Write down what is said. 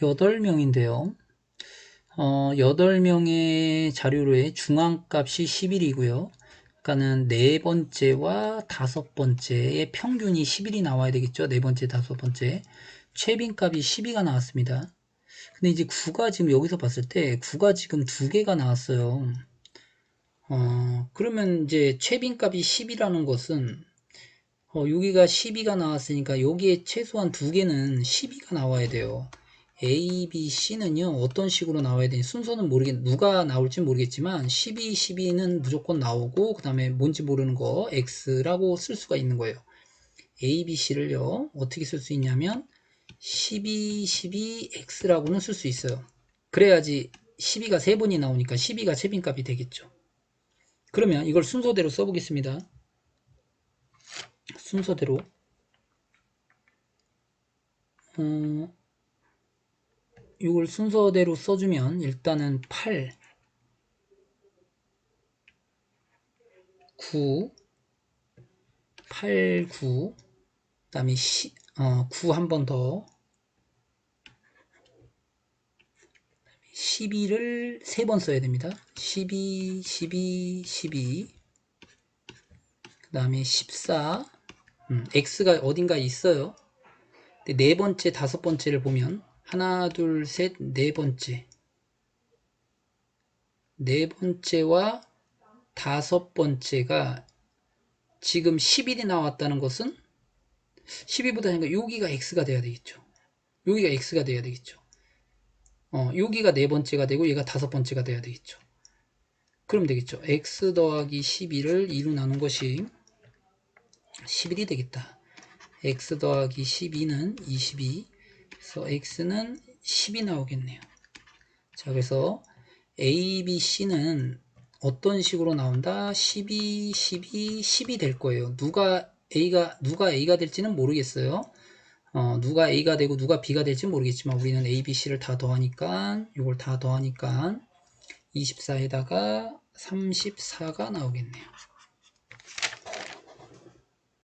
8명인데요. 어, 8명의 자료로의 중앙값이 11이고요. 그러니까는 네 번째와 다섯 번째의 평균이 11이 나와야 되겠죠. 네 번째, 다섯 번째. 최빈값이 12가 나왔습니다. 근데 이제 9가 지금 여기서 봤을 때 9가 지금 두 개가 나왔어요. 어, 그러면 이제 최빈값이 10이라는 것은 어, 여기가 12가 나왔으니까 여기에 최소한 두 개는 12가 나와야 돼요. A, B, C는요 어떤 식으로 나와야 되니 순서는 모르겠 누가 나올지 모르겠지만 12, 12는 무조건 나오고 그 다음에 뭔지 모르는 거 X라고 쓸 수가 있는 거예요. A, B, C를요 어떻게 쓸 수 있냐면 12, 12, X라고는 쓸 수 있어요. 그래야지 12가 세 번이 나오니까 12가 최빈값이 되겠죠. 그러면 이걸 순서대로 써보겠습니다. 순서대로 어, 이걸 순서대로 써주면 일단은 8 9 8, 9 그 다음에 어, 9 한 번 더. 12를 세 번 써야 됩니다. 12, 12, 12 그 다음에 14 음, X가 어딘가 있어요. 네 번째, 다섯 번째를 보면 하나, 둘, 셋, 네 번째. 네 번째와 다섯 번째가 지금 10일이 나왔다는 것은 12보다 아니라 여기가 x가 돼야 되겠죠. 여기가 x가 돼야 되겠죠. 어, 여기가 네 번째가 되고 얘가 다섯 번째가 돼야 되겠죠. 그럼 되겠죠. x 더하기 12를 2로 나눈 것이 11이 되겠다. x 더하기 12는 22 그래서 x는 10이 나오겠네요. 자, 그래서 a, b, c는 어떤 식으로 나온다? 12, 12, 10이 될 거예요. 누가 a가 누가 a가 될지는 모르겠어요. 어, 누가 a가 되고 누가 b가 될지 모르겠지만 우리는 a, b, c를 다 더하니까 이걸 다 더하니까 24에다가 34가 나오겠네요.